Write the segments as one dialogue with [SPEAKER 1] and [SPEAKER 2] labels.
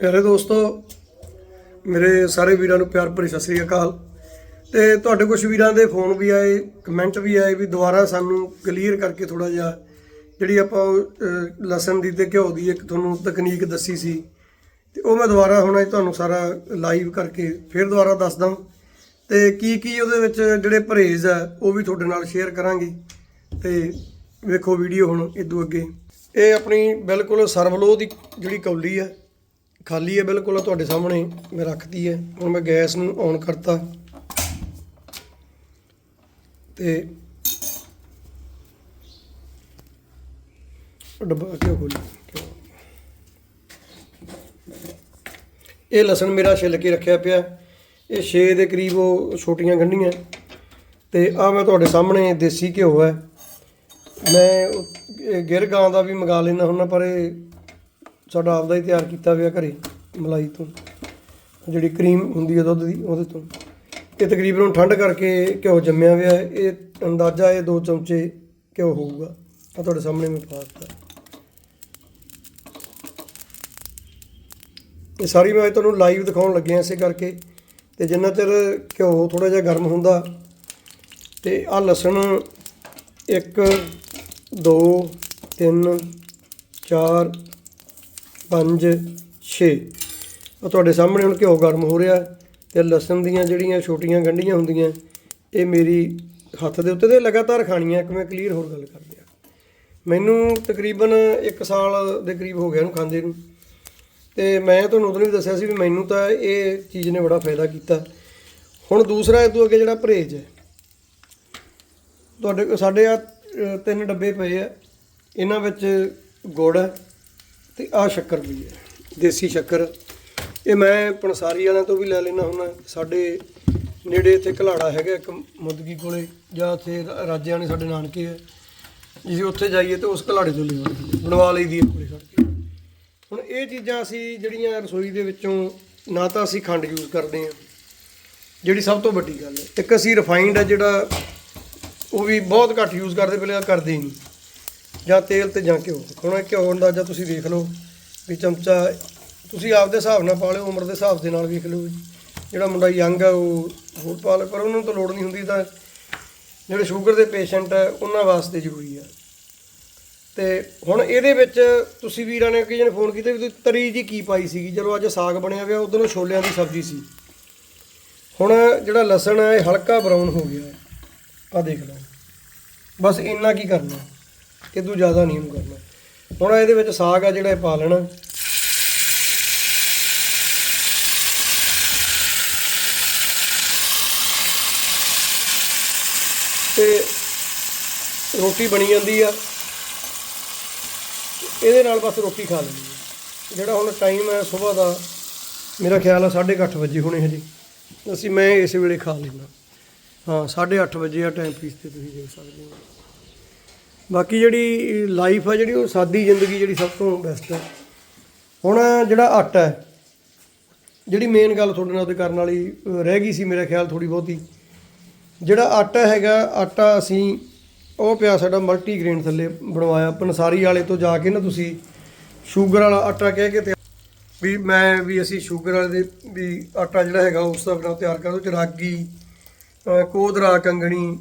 [SPEAKER 1] ਪਿਆਰੇ ਦੋਸਤੋ ਮੇਰੇ ਸਾਰੇ ਵੀਰਾਂ ਨੂੰ ਪਿਆਰ ਭਰੀ ਸਤਿ ਸ੍ਰੀ ਅਕਾਲ। ਤੇ ਤੁਹਾਡੇ ਕੁਝ ਵੀਰਾਂ ਦੇ ਫੋਨ ਵੀ ਆਏ ਕਮੈਂਟ ਵੀ ਆਏ ਵੀ ਦੁਬਾਰਾ ਸਾਨੂੰ ਕਲੀਅਰ ਕਰਕੇ ਥੋੜਾ ਜਿਹਾ ਜਿਹੜੀ ਆਪਾਂ ਅਹ, ਲਸਣ ਦੀ ਤੇ ਘਿਓ ਦੀ ਇੱਕ ਤੁਹਾਨੂੰ ਤਕਨੀਕ ਦੱਸੀ ਸੀ। ਤੇ ਉਹ ਮੈਂ ਦੁਬਾਰਾ ਹੁਣ ਤੁਹਾਨੂੰ ਸਾਰਾ ਲਾਈਵ ਕਰਕੇ ਫਿਰ ਦੁਬਾਰਾ ਦੱਸਦਾ ਤੇ ਕੀ ਕੀ ਉਹਦੇ ਵਿੱਚ ਜਿਹੜੇ ਪਰਹੇਜ਼ ਆ ਉਹ ਵੀ ਤੁਹਾਡੇ ਨਾਲ ਸ਼ੇਅਰ ਕਰਾਂਗੇ। ਤੇ ਵੇਖੋ ਵੀਡੀਓ ਹੁਣ ਇਦੋਂ ਅੱਗੇ। ਇਹ ਆਪਣੀ ਬਿਲਕੁਲ ਸਰਵਲੋ ਦੀ ਜਿਹੜੀ ਕੌਲੀ ਹੈ ਖਾਲੀ ਹੈ, ਬਿਲਕੁਲ ਤੁਹਾਡੇ ਸਾਹਮਣੇ ਮੈਂ ਰੱਖਤੀ ਹੈ। ਹੁਣ ਮੈਂ ਗੈਸ ਨੂੰ ਔਨ ਕਰਤਾ। ਤੇ ਡੱਬਾ ਕਿਉਂ ਖੋਲੀ ਇਹ ਲਸਣ ਮੇਰਾ ਛਿੱਲ ਕੇ ਰੱਖਿਆ ਪਿਆ। ਇਹ 6 ਦੇ ਕਰੀਬ ਉਹ ਛੋਟੀਆਂ ਗੰਢੀਆਂ। ਤੇ ਆ ਮੈਂ ਤੁਹਾਡੇ ਸਾਹਮਣੇ ਦੇਸੀ ਘਿਓ ਹੈ। ਮੈਂ ਗਿਰ ਗਾਂ ਦਾ ਵੀ ਮੰਗਾ ਲੈਣਾ ਹੁੰਦਾ ਪਰ ਇਹ ਸਾਡਾ ਆਪਦਾ ਹੀ ਤਿਆਰ ਕੀਤਾ ਹੋਇਆ ਘਰੇ, ਮਲਾਈ ਤੋਂ। ਜਿਹੜੀ ਕਰੀਮ ਹੁੰਦੀ ਹੈ ਦੁੱਧ ਦੀ, ਉਹਦੇ ਤੋਂ। ਇਹ ਤਕਰੀਬਨ ਹੁਣ ਠੰਡ ਕਰਕੇ ਘਿਓ ਜੰਮਿਆ ਹੋਇਆ ਹੈ। ਇਹ ਅੰਦਾਜ਼ਾ ਇਹ 2 ਚਮਚੇ ਘਿਓ ਹੋਊਗਾ। ਆ ਤੁਹਾਡੇ ਸਾਹਮਣੇ ਮੈਂ ਪਾ ਦਿੱਤਾ। ਇਹ ਸਾਰੀ ਮੈਂ ਤੁਹਾਨੂੰ ਲਾਈਵ ਦਿਖਾਉਣ ਲੱਗਿਆ ਇਸੇ ਕਰਕੇ। ਤੇ ਜਿੰਨਾ ਚਿਰ ਘਿਓ ਥੋੜਾ ਜਿਹਾ ਗਰਮ ਹੁੰਦਾ, ਤੇ ਆ ਲਸਣ 1 2 3 4 5 6 ਉਹ ਤੁਹਾਡੇ ਸਾਹਮਣੇ ਹੁਣ ਘਿਓ ਗਰਮ ਹੋ ਰਿਹਾ ਤੇ ਲਸਣ ਦੀਆਂ ਜਿਹੜੀਆਂ ਛੋਟੀਆਂ ਗੰਢੀਆਂ ਹੁੰਦੀਆਂ, ਇਹ ਮੇਰੀ ਹੱਥ ਦੇ ਉੱਤੇ ਤੇ ਲਗਾਤਾਰ ਖਾਣੀਆਂ, ਇੱਕ ਮੈਂ ਕਲੀਅਰ ਹੋਰ ਗੱਲ ਕਰ ਦਿਆਂ ਮੈਨੂੰ ਤਕਰੀਬਨ 1 ਸਾਲ ਦੇ ਕਰੀਬ ਹੋ ਗਿਆ ਇਹਨੂੰ ਖਾਂਦੇ ਨੂੰ। ਤੇ ਮੈਂ ਤੁਹਾਨੂੰ ਉਦੋਂ ਵੀ ਦੱਸਿਆ ਸੀ ਵੀ ਮੈਨੂੰ ਤਾਂ ਇਹ ਚੀਜ਼ ਨੇ ਬੜਾ ਫਾਇਦਾ ਕੀਤਾ। ਹੁਣ ਦੂਸਰਾ ਇਹ ਤੋਂ ਅੱਗੇ ਜਿਹੜਾ ਪਰਹੇਜ ਹੈ। ਤੁਹਾਡੇ, ਸਾਡੇ ਆ ਤਿੰਨ ਡੱਬੇ ਪਏ ਆ। ਇਹਨਾਂ ਵਿੱਚ ਗੁੜ ਹੈ ਤੇ ਆ ਸ਼ੱਕਰ ਵੀ ਹੈ, ਦੇਸੀ ਸ਼ੱਕਰ। ਇਹ ਮੈਂ ਪਣਸਾਰੀ ਵਾਲਿਆਂ ਤੋਂ ਵੀ ਲੈ ਲੈਣਾ ਹੁੰਦਾ ਸਾਡੇ ਨੇੜੇ ਇੱਥੇ ਘਲਾੜਾ ਹੈਗਾ ਇੱਕ ਮੁਦਗੀ ਕੋਲੇ, ਜਾਂ ਉੱਥੇ ਰਾਜਿਆਂ ਨੇ ਸਾਡੇ ਨਾਨਕੇ ਹੈ। ਜੇ ਉੱਥੇ ਜਾਈਏ ਤੇ ਉਸ ਘਲਾੜੇ ਤੋਂ ਲਿਆਉਂਦੇ ਬਣਵਾ ਲਈਦੀ ਹੈ ਕੋਲੇ ਖੜ ਕੇ। ਹੁਣ ਇਹ ਚੀਜ਼ਾਂ ਅਸੀਂ ਜਿਹੜੀਆਂ ਰਸੋਈ ਦੇ ਵਿੱਚੋਂ ਨਾ ਤਾਂ ਅਸੀਂ ਖੰਡ ਯੂਜ਼ ਕਰਦੇ ਹਾਂ, ਜਿਹੜੀ ਸਭ ਤੋਂ ਵੱਡੀ ਗੱਲ ਹੈ। ਇੱਕ ਅਸੀਂ ਰਿਫਾਈਨਡ ਹੈ ਜਿਹੜਾ, ਉਹ ਵੀ ਬਹੁਤ ਘੱਟ ਯੂਜ਼ ਕਰਦੇ, ਪਹਿਲਾਂ ਕਰਦੇ ਹੀ ਨਹੀਂ। ਜਾਂ ਤੇਲ ਤੇ ਜਾਂ ਘਿਓ। ਹੁਣ ਇਹ ਘਿਓ ਅੰਦਾਜ਼ਾ ਤੁਸੀਂ ਦੇਖ ਲਓ ਵੀ ਚਮਚਾ ਤੁਸੀਂ ਆਪਦੇ ਹਿਸਾਬ ਨਾਲ ਪਾ ਲਿਓ, ਉਮਰ ਦੇ ਹਿਸਾਬ ਦੇ ਨਾਲ ਵੇਖ ਲਓ ਜਿਹੜਾ ਮੁੰਡਾ ਯੰਗ ਹੈ ਉਹ ਹੋਰ ਪਾ ਲੇ ਪਰ ਉਹਨਾਂ ਨੂੰ ਤਾਂ ਲੋੜ ਨਹੀਂ ਹੁੰਦੀ ਤਾਂ ਜਿਹੜੇ ਸ਼ੂਗਰ ਦੇ ਪੇਸ਼ੈਂਟ ਹੈ ਉਹਨਾਂ ਵਾਸਤੇ ਜ਼ਰੂਰੀ ਆ। ਤੇ ਹੁਣ ਇਹਦੇ ਵਿੱਚ ਤੁਸੀਂ ਵੀਰਾਂ ਨੇ ਕਿਸੇ ਨੇ ਫੋਨ ਕੀਤਾ ਵੀ ਤੁਸੀਂ ਤਰੀ ਜੀ ਕੀ ਪਾਈ ਸੀਗੀ? ਜਦੋਂ ਅੱਜ ਸਾਗ ਬਣਿਆ ਹੋਇਆ ਉਧਰੋਂ ਛੋਲਿਆਂ ਦੀ ਸਬਜ਼ੀ ਸੀ। ਹੁਣ ਜਿਹੜਾ ਲਸਣ ਹੈ ਇਹ ਹਲਕਾ ਬਰਾਊਨ ਹੋ ਗਿਆ। ਆ ਦੇਖ ਲਓ। ਬਸ ਇੰਨਾ ਕੀ ਕਰਨਾ। ਇਹ ਜ਼ਿਆਦਾ ਨਹੀਂ ਇਹਨੂੰ ਕਰਨਾ। ਹੁਣ ਇਹਦੇ ਵਿੱਚ ਸਾਗ ਆ ਜਿਹੜਾ ਇਹ ਪਾ ਲੈਣਾ। ਤੇ ਰੋਟੀ ਬਣੀ ਜਾਂਦੀ ਆ। ਇਹਦੇ ਨਾਲ ਬਸ ਰੋਟੀ ਖਾ ਲੈਣੀ ਹੈ ਜਿਹੜਾ ਹੁਣ ਟਾਈਮ ਹੈ ਸਵੇਰ ਦਾ, ਮੇਰਾ ਖਿਆਲ ਆ 8:30 ਵਜੇ ਹੋਣੇ ਹਜੇ। ਅਸੀਂ ਮੈਂ ਇਸ ਵੇਲੇ ਖਾ ਲੈਣਾ ਹਾਂ 8:30 ਵਜੇ ਆ ਟਾਈਮ ਪੀਸ ਤੇ ਤੁਸੀਂ ਦੇਖ ਸਕਦੇ ਹੋ। ਬਾਕੀ ਜਿਹੜੀ ਲਾਈਫ ਆ ਜਿਹੜੀ ਉਹ ਸਾਦੀ ਜ਼ਿੰਦਗੀ ਜਿਹੜੀ ਸਭ ਤੋਂ ਬੈਸਟ ਹੈ। ਹੁਣ ਜਿਹੜਾ ਆਟਾ ਹੈ, ਜਿਹੜੀ ਮੇਨ ਗੱਲ ਤੁਹਾਡੇ ਨਾਲ ਉਹਦੇ ਕਰਨ ਵਾਲੀ ਰਹਿ ਗਈ ਸੀ ਮੇਰਾ ਖਿਆਲ ਥੋੜੀ ਬਹੁਤੀ। ਜਿਹੜਾ ਆਟਾ ਹੈਗਾ ਆਟਾ ਅਸੀਂ ਉਹ ਪਿਆ ਸਾਡਾ ਮਲਟੀ ਗ੍ਰੇਨ ਥੱਲੇ ਬਣਵਾਇਆ, ਪਨਸਾਰੀ ਵਾਲੇ ਤੋਂ ਜਾ ਕੇ ਨਾ ਤੁਸੀਂ ਸ਼ੂਗਰ ਵਾਲਾ ਆਟਾ ਕਹਿ ਕੇ ਤੇ ਵੀ ਮੈਂ, ਵੀ ਅਸੀਂ ਸ਼ੂਗਰ ਵਾਲੇ ਦੇ ਵੀ ਆਟਾ ਜਿਹੜਾ ਹੈਗਾ, ਉਸ ਦਾ ਬਣਾ ਤਿਆਰ ਕਰ ਦੋ ਚ ਰਾਗੀ ਅਹ, ਕੋਦਰਾ, ਕੰਗਣੀ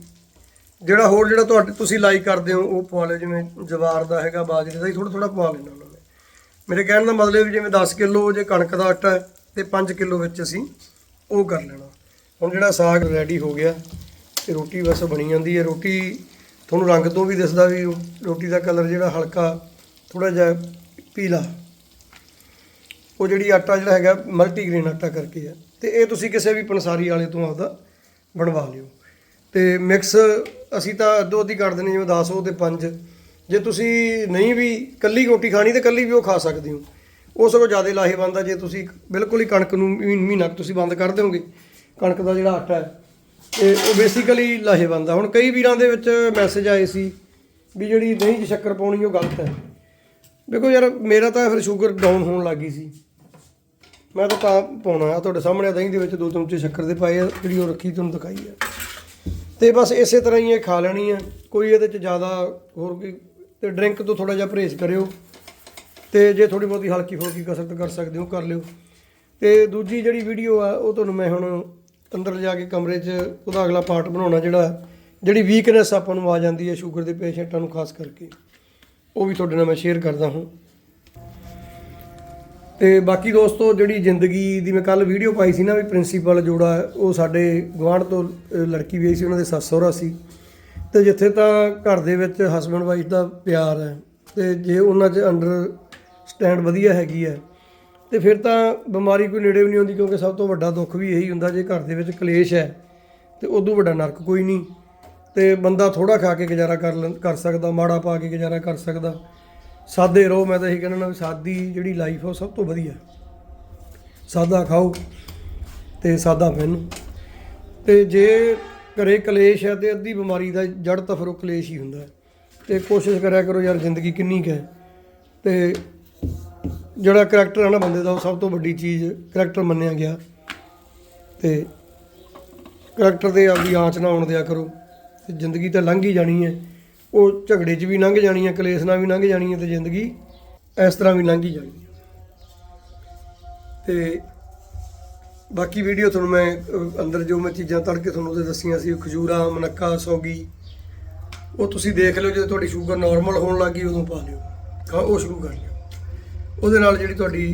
[SPEAKER 1] ਜਿਹੜਾ ਹੋਰ ਜਿਹੜਾ ਤੁਹਾਡੇ ਤੁਸੀਂ ਲਾਈਕ ਕਰਦੇ ਹੋ, ਉਹ ਪਵਾ ਲਿਓ, ਜਿਵੇਂ ਜਵਾਰ ਦਾ ਹੈਗਾ, ਬਾਜਰੇ ਦਾ ਹੀ ਥੋੜਾ ਥੋੜਾ ਪਵਾ ਲੈਣਾ ਉਹਨਾਂ ਨੇ। ਮੇਰੇ ਕਹਿਣ ਦਾ ਮਤਲਬ ਜਿਵੇਂ 10 ਕਿਲੋ ਜੇ ਕਣਕ ਦਾ ਆਟਾ ਹੈ ਤੇ 5 ਕਿਲੋ ਵਿੱਚ ਅਸੀਂ ਉਹ ਕਰ ਲੈਣਾ। ਹੁਣ ਜਿਹੜਾ ਸਾਗ ਰੈਡੀ ਹੋ ਗਿਆ ਤੇ ਰੋਟੀ ਬਸ ਬਣੀ ਜਾਂਦੀ ਹੈ। ਰੋਟੀ ਤੁਹਾਨੂੰ ਰੰਗ ਤੋਂ ਵੀ ਦਿਸਦਾ ਵੀ ਰੋਟੀ ਦਾ ਕਲਰ ਜਿਹੜਾ ਹਲਕਾ ਥੋੜਾ ਜਿਹਾ ਪੀਲਾ। ਉਹ ਜਿਹੜੀ ਆਟਾ ਜਿਹੜਾ ਹੈਗਾ ਮਲਟੀਗ੍ਰੇਨ ਆਟਾ ਕਰਕੇ ਹੈ। ਤੇ ਇਹ ਤੁਸੀਂ ਕਿਸੇ ਵੀ ਪੰਸਾਰੀ ਵਾਲੇ ਤੋਂ ਆਪਦਾ ਬਣਵਾ ਲਿਓ। ਤੇ ਮਿਕਸ ਅਸੀਂ ਤਾਂ ਅੱਧੋ ਅੱਧੀ ਕਰ ਦਿੰਦੇ ਜਿਵੇਂ 10 ਉਹ ਤੇ 5 ਜੇ ਤੁਸੀਂ ਨਹੀਂ ਵੀ ਕੱਲੀ ਰੋਟੀ ਖਾਣੀ ਤੇ ਕੱਲੀ ਵੀ ਉਹ ਖਾ ਸਕਦੇ ਹੋ। ਉਹ ਸਗੋਂ ਜ਼ਿਆਦਾ ਲਾਹੇਵੰਦ ਆ, ਜੇ ਤੁਸੀਂ ਬਿਲਕੁਲ ਹੀ ਕਣਕ ਨੂੰ ਮਹੀ- ਮਹੀਨਾ ਕੁ ਤੁਸੀਂ ਬੰਦ ਕਰ ਦਿਓਗੇ, ਕਣਕ ਦਾ ਜਿਹੜਾ ਆਟਾ ਹੈ ਤੇ ਉਹ ਬੇਸਿਕਲੀ ਲਾਹੇਵੰਦ ਆ। ਹੁਣ ਕਈ ਵੀਰਾਂ ਦੇ ਵਿੱਚ ਮੈਸੇਜ ਆਏ ਸੀ ਵੀ ਜਿਹੜੀ ਦਹੀਂ 'ਚ ਸ਼ੱਕਰ ਪਾਉਣੀ ਉਹ ਗਲਤ ਹੈ। ਦੇਖੋ ਯਾਰ, ਮੇਰਾ ਤਾਂ ਫਿਰ ਸ਼ੂਗਰ ਡਾਊਨ ਹੋਣ ਲੱਗੀ ਸੀ। ਮੈਂ ਤਾਂ ਤਾਂ ਪਾਉਣਾ ਆ, ਤੁਹਾਡੇ ਸਾਹਮਣੇ ਦਹੀਂ ਦੇ ਵਿੱਚ ਦੋ ਚਮਚੇ ਸ਼ੱਕਰ ਦੇ ਪਾਏ ਆ, ਜਿਹੜੀ ਉਹ ਰੱਖੀ ਤੁਹਾਨੂੰ ਦਿਖਾਈ ਆ। ਤੇ ਬਸ ਇਸੇ ਤਰ੍ਹਾਂ ਹੀ ਇਹ ਖਾ ਲੈਣੀ ਹੈ ਕੋਈ ਇਹਦੇ ਚ ਜ਼ਿਆਦਾ ਹੋਰ ਕੋਈ ਤੇ ਡਰਿੰਕ ਤੋਂ ਥੋੜਾ ਜਿਹਾ ਪਰਹੇਜ਼ ਕਰਿਓ। ਤੇ ਜੇ ਥੋੜੀ ਬਹੁਤੀ ਹਲਕੀ ਫੁਲਕੀ ਕਸਰਤ ਕਰ ਸਕਦੇ ਹੋ, ਕਰ ਲਿਓ। ਤੇ ਦੂਜੀ ਜਿਹੜੀ ਵੀਡੀਓ ਆ, ਉਹ ਤੁਹਾਨੂੰ ਮੈਂ ਹੁਣ ਅੰਦਰ ਜਾ ਕੇ ਕਮਰੇ 'ਚ ਉਹਦਾ ਅਗਲਾ ਪਾਰਟ ਬਣਾਉਣਾ ਜਿਹੜਾ ਜਿਹੜੀ ਵੀਕਨੈਸ ਆਪਾਂ ਨੂੰ ਆ ਜਾਂਦੀ ਹੈ ਸ਼ੂਗਰ ਦੇ ਪੇਸ਼ੈਂਟਾਂ ਨੂੰ, ਖਾਸ ਕਰਕੇ। ਉਹ ਵੀ ਤੁਹਾਡੇ ਨਾਲ ਮੈਂ ਸ਼ੇਅਰ ਕਰਦਾ ਹਾਂ। ਤੇ ਬਾਕੀ ਦੋਸਤੋ, ਜਿਹੜੀ ਜ਼ਿੰਦਗੀ ਦੀ ਮੈਂ ਕੱਲ ਵੀਡੀਓ ਪਾਈ ਸੀ ਨਾ ਵੀ ਪ੍ਰਿੰਸੀਪਲ ਜੋੜਾ, ਉਹ ਸਾਡੇ ਗਵਾਂਢ ਤੋਂ ਲੜਕੀ ਵੀ ਆਈ ਸੀ, ਉਹਨਾਂ ਦੇ ਸੱਸ ਸਹੁਰਾ ਸੀ। ਤੇ ਜਿੱਥੇ ਤਾਂ ਘਰ ਦੇ ਵਿੱਚ ਹਸਬੰਡ ਵਾਈਫ ਦਾ ਪਿਆਰ ਹੈ, ਤੇ ਜੇ ਉਹਨਾਂ 'ਚ ਅੰਡਰ ਸਟੈਂਡ ਵਧੀਆ ਹੈਗੀ ਹੈ, ਤੇ ਫਿਰ ਤਾਂ ਬਿਮਾਰੀ ਕੋਈ ਨੇੜੇ ਵੀ ਨਹੀਂ ਆਉਂਦੀ, ਕਿਉਂਕਿ ਸਭ ਤੋਂ ਵੱਡਾ ਦੁੱਖ ਵੀ ਇਹੀ ਹੁੰਦਾ ਜੇ ਘਰ ਦੇ ਵਿੱਚ ਕਲੇਸ਼ ਹੈ, ਤੇ ਉਦੋਂ ਵੱਡਾ ਨਰਕ ਕੋਈ ਨਹੀਂ। ਤੇ ਬੰਦਾ ਥੋੜਾ ਖਾ ਕੇ ਗੁਜ਼ਾਰਾ ਕਰ ਲੈਂ- ਕਰ ਸਕਦਾ, ਮਾੜਾ ਪਾ ਕੇ ਗੁਜ਼ਾਰਾ ਕਰ ਸਕਦਾ। ਸਾਦੇ ਰਹੋ, ਮੈਂ ਤਾਂ ਇਹੀ ਕਹਿਣਾ ਵੀ ਸਾਦੀ ਜਿਹੜੀ ਲਾਈਫ ਆ ਉਹ ਸਭ ਤੋਂ ਵਧੀਆ। ਸਾਦਾ ਖਾਓ ਤੇ ਸਾਦਾ ਪਹਿਨੋ। ਤੇ ਜੇ ਘਰੇ ਕਲੇਸ਼ ਹੈ ਤੇ ਅੱਧੀ ਬਿਮਾਰੀ ਦਾ ਜੜ ਤਾਂ ਫਿਰ ਉਹ ਕਲੇਸ਼ ਹੀ ਹੁੰਦਾ। ਹੈ। ਤੇ ਕੋਸ਼ਿਸ਼ ਕਰਿਆ ਕਰੋ ਯਾਰ ਜ਼ਿੰਦਗੀ ਕਿੰਨੀ ਕੁ ਹੈ। ਤੇ ਜਿਹੜਾ ਕਰੈਕਟਰ ਹੈ ਨਾ ਬੰਦੇ ਦਾ, ਉਹ ਸਭ ਤੋਂ ਵੱਡੀ ਚੀਜ਼ ਕਰੈਕਟਰ ਮੰਨਿਆ ਗਿਆ। ਤੇ ਕਰੈਕਟਰ ਦੇ ਆਪਦੀ ਆਂਚ ਨਾ ਆਉਣ ਦਿਆ ਕਰੋ। ਤੇ ਜ਼ਿੰਦਗੀ ਤਾਂ ਲੰਘ ਹੀ ਜਾਣੀ ਹੈ। ਉਹ ਝਗੜੇ 'ਚ ਵੀ ਲੰਘ ਜਾਣੀ ਹੈ ਕਲੇਸ਼ ਨਾਲ ਵੀ ਲੰਘ ਜਾਣੀ ਹੈ ਤੇ ਜ਼ਿੰਦਗੀ ਇਸ ਤਰ੍ਹਾਂ ਵੀ ਲੰਘ ਹੀ ਜਾਣੀ ਹੈ। ਤੇ ਬਾਕੀ ਵੀਡੀਓ ਤੁਹਾਨੂੰ ਮੈਂ ਅੰਦਰ ਜੋ ਮੈਂ ਚੀਜ਼ਾਂ ਤੜਕੇ ਤੁਹਾਨੂੰ ਉਹਦੇ ਦੱਸੀਆਂ ਸੀ ਖਜੂਰਾ, ਮਨੱਕਾ, ਸੌਗੀ, ਉਹ ਤੁਸੀਂ ਦੇਖ ਲਿਓ, ਜਦੋਂ ਤੁਹਾਡੀ ਸ਼ੂਗਰ ਨਾਰਮਲ ਹੋਣ ਲੱਗੀ ਉਦੋਂ ਪਾ ਲਿਓ। ਖਾ ਉਹ ਸ਼ੁਰੂ ਕਰ ਲਿਓ। ਉਹਦੇ ਨਾਲ ਜਿਹੜੀ ਤੁਹਾਡੀ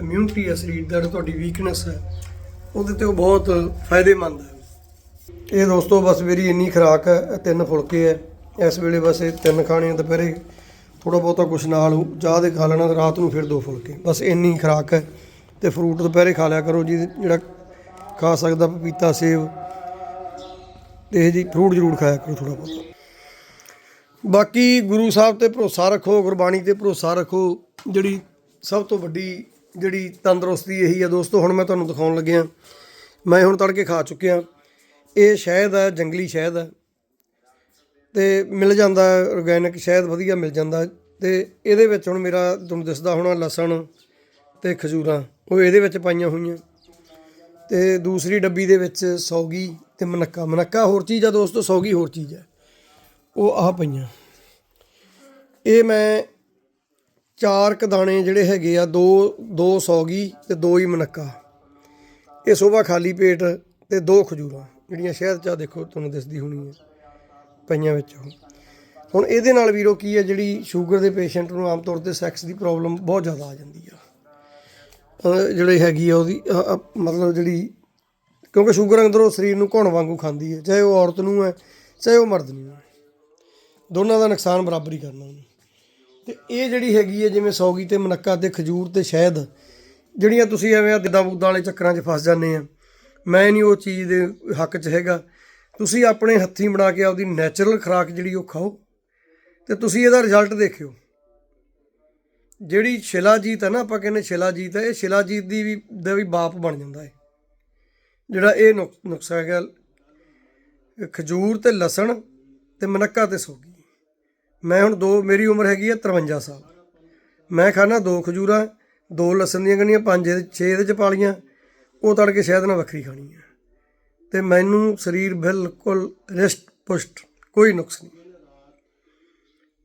[SPEAKER 1] ਇਮਿਊਨਿਟੀ ਹੈ, ਸਰੀਰ ਦਾ ਤੁਹਾਡੀ ਵੀਕਨੈਸ ਹੈ, ਉਹਦੇ ਤੇ ਉਹ ਬਹੁਤ ਫਾਇਦੇਮੰਦ ਹੈ। ਇਹ ਦੋਸਤੋ, ਬਸ ਮੇਰੀ ਇੰਨੀ ਖੁਰਾਕ ਹੈ, ਇਹ ਤਿੰਨ ਫੁਲਕੇ ਹੈ। ਇਸ ਵੇਲੇ ਬਸ ਇਹ ਤਿੰਨ ਖਾਣੇ ਆ ਦੁਪਹਿਰੇ ਥੋੜਾ ਬਹੁਤਾ ਕੁਛ ਨਾਲ ਚਾਹ ਦੇ ਖਾ ਲੈਣਾ ਤੇ ਰਾਤ ਨੂੰ ਫਿਰ ਦੋ ਫੁਲਕੇ। ਬਸ ਇੰਨੀ ਖੁਰਾਕ ਹੈ ਤੇ ਫਰੂਟ ਦੁਪਹਿਰੇ ਖਾ ਲਿਆ ਕਰੋ ਜੀ, ਜਿਹੜਾ ਖਾ ਸਕਦਾ ਪਪੀਤਾ, ਸੇਬ, ਤੇ ਇਹ ਜੀ ਫਰੂਟ ਜ਼ਰੂਰ ਖਾਇਆ ਕਰੋ ਥੋੜਾ ਬਹੁਤਾ। ਬਾਕੀ ਗੁਰੂ ਸਾਹਿਬ ਤੇ ਭਰੋਸਾ ਰੱਖੋ, ਗੁਰਬਾਣੀ ਤੇ ਭਰੋਸਾ ਰੱਖੋ, ਜਿਹੜੀ ਸਭ ਤੋਂ ਵੱਡੀ ਜਿਹੜੀ ਤੰਦਰੁਸਤੀ ਇਹੀ ਹੈ ਦੋਸਤੋ, ਹੁਣ ਮੈਂ ਤੁਹਾਨੂੰ ਦਿਖਾਉਣ ਲੱਗਿਆ। ਮੈਂ ਹੁਣ ਤੜਕੇ ਖਾ ਚੁੱਕਿਆ। ਇਹ ਸ਼ਹਿਦ ਹੈ, ਜੰਗਲੀ ਸ਼ਹਿਦ ਹੈ। ਅਤੇ ਮਿਲ ਜਾਂਦਾ ਔਰਗੈਨਿਕ ਸ਼ਹਿਦ ਵਧੀਆ ਮਿਲ ਜਾਂਦਾ। ਅਤੇ ਇਹਦੇ ਵਿੱਚ ਹੁਣ ਮੇਰਾ ਤੁਹਾਨੂੰ ਦਿਸਦਾ ਹੋਣਾ ਲਸਣ ਅਤੇ ਖਜੂਰਾਂ, ਉਹ ਇਹਦੇ ਵਿੱਚ ਪਾਈਆਂ ਹੋਈਆਂ। ਤੇ ਦੂਸਰੀ ਡੱਬੀ ਦੇ ਵਿੱਚ ਸੌਗੀ ਤੇ ਮਨੱਕਾ। ਮਨੱਕਾ ਹੋਰ ਚੀਜ਼ ਆ ਦੋਸਤੋ, ਸੌਗੀ ਹੋਰ ਚੀਜ਼ ਹੈ ਉਹ ਆਹ ਪਈਆਂ। ਇਹ ਮੈਂ ਚਾਰ ਕ ਦਾਣੇ ਜਿਹੜੇ ਹੈਗੇ ਆ, ਦੋ ਦੋ ਸੌਗੀ ਤੇ ਦੋ ਹੀ ਮਨੱਕਾ। ਇਹ ਸਵੇਰ ਖਾਲੀ ਪੇਟ ਤੇ ਦੋ ਖਜੂਰਾਂ, ਜਿਹੜੀਆਂ ਸ਼ਹਿਦ ਚਾ ਦੇਖੋ ਤੁਹਾਨੂੰ ਦਿਸਦੀ ਹੋਣੀ ਹੈ ਪਈਆਂ ਵਿੱਚ ਉਹ। ਹੁਣ ਇਹਦੇ ਨਾਲ ਵੀਰੋ ਕੀ ਹੈ, ਜਿਹੜੀ ਸ਼ੂਗਰ ਦੇ ਪੇਸ਼ੈਂਟ ਨੂੰ ਆਮ ਤੌਰ ਤੇ ਸੈਕਸ ਦੀ ਪ੍ਰੋਬਲਮ ਬਹੁਤ ਜ਼ਿਆਦਾ ਆ ਜਾਂਦੀ ਆ। ਅਹ ਜਿਹੜੀ ਹੈਗੀ ਆ ਉਹਦੀ ਮਤਲਬ ਜਿਹੜੀ, ਕਿਉਂਕਿ ਸ਼ੂਗਰ ਅੰਦਰੋਂ ਸਰੀਰ ਨੂੰ ਘੁਣ ਵਾਂਗੂ ਖਾਂਦੀ ਹੈ ਚਾਹੇ ਉਹ ਔਰਤ ਨੂੰ ਹੈ, ਚਾਹੇ ਉਹ ਮਰਦ ਨੂੰ ਹੈ। ਦੋਨਾਂ ਦਾ ਨੁਕਸਾਨ ਬਰਾਬਰ ਹੀ ਕਰਨਾ ਉਹਨੇ। ਤੇ ਇਹ ਜਿਹੜੀ ਹੈਗੀ ਹੈ ਜਿਵੇਂ ਸੌਗੀ ਤੇ ਮਨੱਕਾ ਤੇ ਖਜੂਰ ਤੇ ਸ਼ਹਿਦ, ਜਿਹੜੀਆਂ ਤੁਸੀਂ ਐਵੇਂ ਆ ਦਿਦਾਂ ਬੁੱਦਾਂ ਵਾਲੇ ਚੱਕਰਾਂ 'ਚ ਫਸ ਜਾਂਦੇ ਆ, ਮੈਂ ਨਹੀਂ ਉਹ ਚੀਜ਼ ਦੇ ਹੱਕ 'ਚ ਹੈਗਾ। ਤੁਸੀਂ ਆਪਣੇ ਹੱਥੀਂ ਬਣਾ ਕੇ ਆਪਦੀ ਨੈਚੁਰਲ ਖੁਰਾਕ ਜਿਹੜੀ ਉਹ ਖਾਓ ਤੇ ਤੁਸੀਂ ਇਹਦਾ ਰਿਜ਼ਲਟ ਦੇਖਿਓ। ਜਿਹੜੀ ਸ਼ਿਲਾਜੀਤ ਹੈ ਨਾ, ਆਪਾਂ ਕਹਿੰਦੇ ਸ਼ਿਲਾਜੀਤ ਹੈ, ਇਹ ਸ਼ਿਲਾਜੀਤ ਦੀ ਵੀ, ਦਾ ਵੀ ਬਾਪ ਬਣ ਜਾਂਦਾ ਹੈ। ਜਿਹੜਾ ਇਹ ਨੁਕ- ਨੁਕਸਾ ਹੈਗਾ, ਖਜੂਰ ਤੇ ਲਸਣ ਤੇ ਮਨੱਕਾ ਤੇ ਸੌਗੀ। ਮੈਂ ਹੁਣ ਦੋ, ਮੇਰੀ ਉਮਰ ਹੈਗੀ ਹੈ 53 ਸਾਲ। ਮੈਂ ਖਾਣਾ ਦੋ ਖਜੂਰਾਂ, ਦੋ ਲਸਣ ਦੀਆਂ ਗੰਢੀਆਂ ਪੰਜ ਛੇ ਇਹਦੇ ਚ ਪਾਲੀਆਂ ਉਹ ਤੜਕੇ ਸ਼ਾਇਦ ਨਾਲ ਵੱਖਰੀ ਖਾਣੀ ਹੈ ਤੇ ਮੈਨੂੰ ਸਰੀਰ ਬਿਲਕੁਲ ਰਿਸ਼ਟ ਪੁਸ਼ਟ ਕੋਈ ਨੁਕਸ ਨਹੀਂ।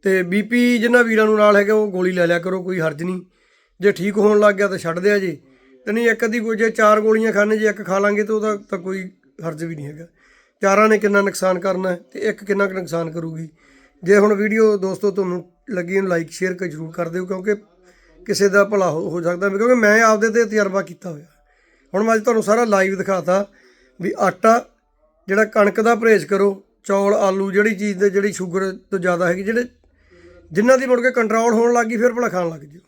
[SPEAKER 1] ਤੇ ਬੀਪੀ ਜਿਨ੍ਹਾਂ ਵੀਰਾਂ ਨੂੰ ਨਾਲ ਹੈਗਾ, ਉਹ ਗੋਲੀ ਲੈ ਲਿਆ ਕਰੋ, ਕੋਈ ਹਰਜ ਨਹੀਂ। ਜੇ ਠੀਕ ਹੋਣ ਲੱਗ ਗਿਆ ਤਾਂ ਛੱਡ ਦਿਆ ਜੀ। ਤੇ ਨਹੀਂ, ਇੱਕ ਅੱਧੀ ਕੋਈ ਜੇ ਚਾਰ ਗੋਲੀਆਂ ਖਾਣੇ, ਜੇ ਇੱਕ ਖਾ ਲਾਂਗੇ ਤਾਂ ਉਹਦਾ ਤਾਂ ਕੋਈ ਹਰਜ ਵੀ ਨਹੀਂ ਹੈਗਾ। ਚਾਰਾਂ ਨੇ ਕਿੰਨਾ ਨੁਕਸਾਨ ਕਰਨਾ ਹੈ ਤੇ ਇੱਕ ਕਿੰਨਾ ਕੁ ਨੁਕਸਾਨ ਕਰੂਗੀ। ਜੇ ਹੁਣ ਵੀਡੀਓ ਦੋਸਤੋ ਤੁਹਾਨੂੰ ਲੱਗੀ ਨੂੰ ਲਾਈਕ ਸ਼ੇਅਰ ਕਰ ਜ਼ਰੂਰ ਕਰ ਦਿਓ, ਕਿਉਂਕਿ ਕਿਸੇ ਦਾ ਭਲਾ ਹੋ ਹੋ ਸਕਦਾ ਕਿਉਂਕਿ ਮੈਂ ਆਪਦੇ ਤੇ ਤਜਰਬਾ ਕੀਤਾ ਹੋਇਆ। ਹੁਣ ਮੈਂ ਅੱਜ ਤੁਹਾਨੂੰ ਸਾਰਾ ਲਾਈਵ ਦਿਖਾਤਾ। ਵੀ ਆਟਾ ਜਿਹੜਾ ਕਣਕ ਦਾ ਪਰਹੇਜ਼ ਕਰੋ, ਚੌਲ, ਆਲੂ, ਜਿਹੜੀ ਚੀਜ਼ ਦੇ ਜਿਹੜੀ ਸ਼ੂਗਰ ਤੋਂ ਜ਼ਿਆਦਾ ਹੈਗੀ, ਜਿਹੜੇ ਜਿਨ੍ਹਾਂ ਦੀ ਮੁੜ ਕੇ ਕੰਟਰੋਲ ਹੋਣ ਲੱਗੀ ਫਿਰ ਭਲਾ ਖਾਣ ਲੱਗ ਜਿਓ।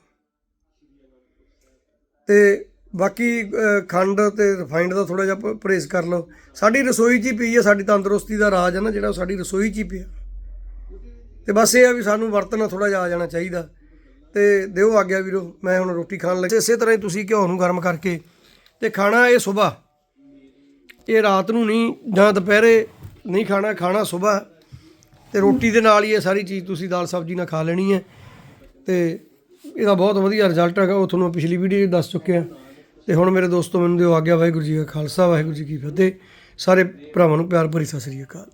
[SPEAKER 1] ਤੇ ਬਾਕੀ ਖੰਡ ਤੇ ਰਿਫਾਈਂਡ ਦਾ ਥੋੜਾ ਜਿਹਾ ਪਰਹੇਜ਼ ਕਰ ਲਓ। ਸਾਡੀ ਰਸੋਈ 'ਚ ਹੀ ਪਈ ਹੈ, ਸਾਡੀ ਤੰਦਰੁਸਤੀ ਦਾ ਰਾਜ ਹੈ ਨਾ, ਜਿਹੜਾ ਉਹ ਸਾਡੀ ਰਸੋਈ 'ਚ ਹੀ ਪਿਆ। ਤੇ ਬਸ ਇਹ ਆ ਵੀ ਸਾਨੂੰ ਵਰਤਣਾ ਥੋੜਾ ਜਿਹਾ ਆ ਜਾਣਾ ਚਾਹੀਦਾ। ਤੇ ਦਿਓ ਆਗਿਆ ਵੀਰੋ, ਮੈਂ ਹੁਣ ਰੋਟੀ ਖਾਣ ਲੱਗਾ ਇਸੇ ਤਰ੍ਹਾਂ ਹੀ ਤੁਸੀਂ ਘਿਓ ਨੂੰ ਗਰਮ ਕਰਕੇ ਤੇ ਖਾਣਾ ਇਹ ਸਵੇਰ ਇਹ ਰਾਤ ਨੂੰ ਨਹੀਂ, ਜਾਂ ਦੁਪਹਿਰੇ ਨਹੀਂ ਖਾਣਾ ਖਾਣਾ ਸਵੇਰ ਤੇ ਰੋਟੀ ਦੇ ਨਾਲ ਹੀ ਇਹ ਸਾਰੀ ਚੀਜ਼ ਤੁਸੀਂ ਦਾਲ ਸਬਜ਼ੀ ਨਾਲ ਖਾ ਲੈਣੀ ਹੈ। ਤੇ ਇਹਦਾ ਬਹੁਤ ਵਧੀਆ ਰਿਜ਼ਲਟ ਹੈਗਾ, ਉਹ ਤੁਹਾਨੂੰ ਪਿਛਲੀ ਵੀਡੀਓ 'ਚ ਦੱਸ ਚੁੱਕਿਆ। ਤੇ ਹੁਣ ਮੇਰੇ ਦੋਸਤੋ, ਮੈਨੂੰ ਦਿਓ ਆਗਿਆ, ਵਾਹਿਗੁਰੂ ਜੀ ਕਾ ਖਾਲਸਾ, ਵਾਹਿਗੁਰੂ ਜੀ ਕੀ ਫਤਿਹ। ਸਾਰੇ ਭਰਾਵਾਂ ਨੂੰ ਪਿਆਰ ਭਰੀ ਸਤਿ ਸ੍ਰੀ ਅਕਾਲ।